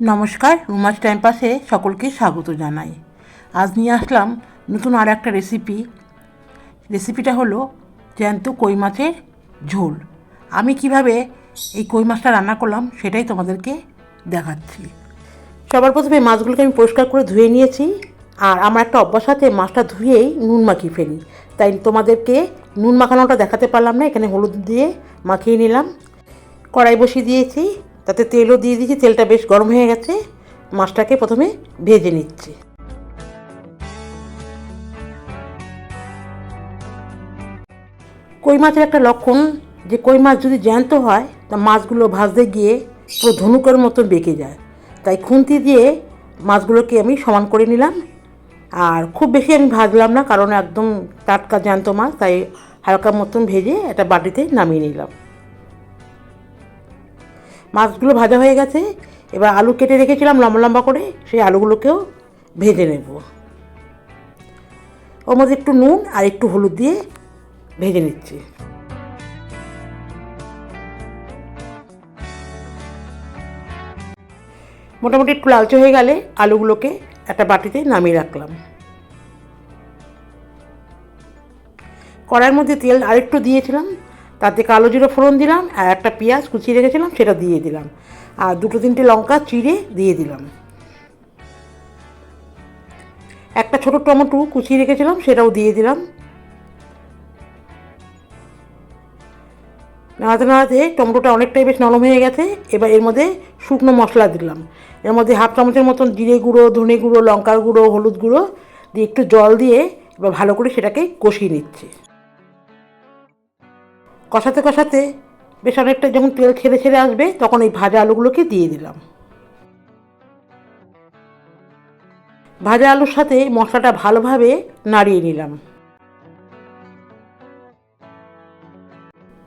নমস্কার, রুমাস টাইম পাসে সকলকে স্বাগত জানাই। আজ নিয়ে আসলাম নতুন আর একটা রেসিপি রেসিপিটা হলো জ্যান্ত কই মাছের ঝোল। আমি কীভাবে এই কই মাছটা রান্না করলাম সেটাই তোমাদেরকে দেখাচ্ছি। সবার প্রথমে মাছগুলোকে আমি পরিষ্কার করে ধুয়ে নিয়েছি। আর আমার একটা অভ্যাস আছে, মাছটা ধুয়েই নুন মাখিয়ে ফেলি। তাই তোমাদেরকে নুন মাখানোটা দেখাতে পারলাম না, এখানে হলুদ দিয়ে মাখিয়ে নিলাম। কড়াই বসিয়ে দিয়েছি। তাতে তেলও দিয়ে দিয়েছি, তেলটা বেশ গরম হয়ে গেছে। মাছটাকে প্রথমে ভেজে নিচ্ছি। কই মাছের একটা লক্ষণ, যে কই মাছ যদি জ্যান্ত হয়, তা মাছগুলো ভাজতে গিয়ে পুরো ধনুকের মতো বেঁকে যায়। তাই খুন্তি দিয়ে মাছগুলোকে আমি সমান করে নিলাম। আর খুব বেশি আমি ভাজলাম না, কারণ একদম টাটকা জ্যান্ত মাছ, তাই হালকা মতন ভেজে একটা বাটিতে নামিয়ে নিলাম। মাছগুলো ভাজা হয়ে গেছে। এবার আলু কেটে রেখেছিলাম লম্বা লম্বা করে, সেই আলুগুলোকেও ভেজে নেব। ওর মধ্যে একটু নুন আর একটু হলুদ দিয়ে ভেজে নিচ্ছি। মোটামুটি একটু লালচে হয়ে গেলে আলুগুলোকে একটা বাটিতে নামিয়ে রাখলাম। কড়াইয়ের মধ্যে তেল আরেকটু দিয়েছিলাম তাতে কালো জিরো ফোড়ন দিলাম, আর একটা পেঁয়াজ কুচিয়ে রেখেছিলাম, সেটা দিয়ে দিলাম। আর দুটো তিনটে লঙ্কা চিড়ে দিয়ে দিলাম। একটা ছোটো টমেটো কুচিয়ে রেখেছিলাম, সেটাও দিয়ে দিলাম। নাড়াতে নাড়াতে টমেটোটা অনেকটাই বেশ নরম হয়ে গেছে, এবার এর মধ্যে শুকনো মশলা দিলাম। এর মধ্যে হাফ চামচের মতন জিরে গুঁড়ো, ধনে গুঁড়ো, লঙ্কার গুঁড়ো, হলুদ গুঁড়ো দিয়ে একটু জল দিয়ে এবার ভালো করে সেটাকে কষিয়ে নিচ্ছি। কষাতে কষাতে বেশ অনেকটা যখন তেল ছেড়ে ছেড়ে আসবে, তখন এই ভাজা আলুগুলোকে দিয়ে দিলাম। ভাজা আলুর সাথে মশলাটা ভালোভাবে নাড়িয়ে নিলাম।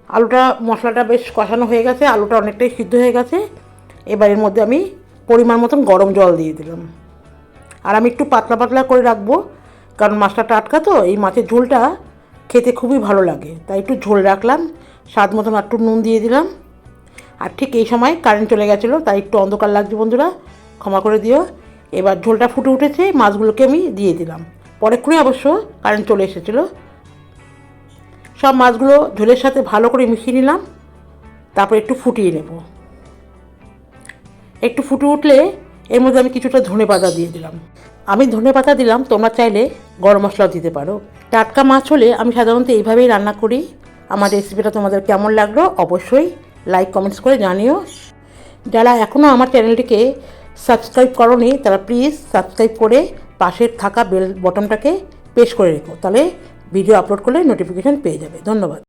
আলুটা, মশলাটা বেশ কষানো হয়ে গেছে, আলুটা অনেকটাই সিদ্ধ হয়ে গেছে। এবার এর মধ্যে আমি পরিমাণ মতন গরম জল দিয়ে দিলাম। আর আমি একটু পাতলা পাতলা করে রাখব, কারণ মাছটা টাটকা তো, এই মাছের ঝোলটা খেতে খুবই ভালো লাগে। তাই একটু ঝোল রাখলাম, স্বাদ মতন একটু নুন দিয়ে দিলাম। আর ঠিক এই সময় কারেন্ট চলে গেছিল, তাই একটু অন্ধকার লাগছে বন্ধুরা, ক্ষমা করে দিও। এবার ঝোলটা ফুটে উঠেছে, মাছগুলোকে আমি দিয়ে দিলাম। পরেক্ষণে অবশ্য কারেন্ট চলে এসেছিল। সব মাছগুলো ঝোলের সাথে ভালো করে মিশিয়ে নিলাম, তারপর একটু ফুটিয়ে নেব। একটু ফুটে উঠলে এর মধ্যে আমি কিছুটা ধনে পাতা দিয়ে দিলাম। আমি ধনে পাতা দিলাম, তোমরা চাইলে গরম মশলাও দিতে পারো। টাটকা মাছ হলে আমি সাধারণত এইভাবেই রান্না করি। আমার রেসিপিটা তোমাদের কেমন লাগল অবশ্যই লাইক কমেন্টস করে জানিও। যারা এখনও আমার চ্যানেলটিকে সাবস্ক্রাইব করনি, তারা প্লিজ সাবস্ক্রাইব করে পাশের থাকা বেল বটনটাকে পেশ করে রেখো। তাহলে ভিডিও আপলোড করলে নোটিফিকেশান পেয়ে যাবে। ধন্যবাদ।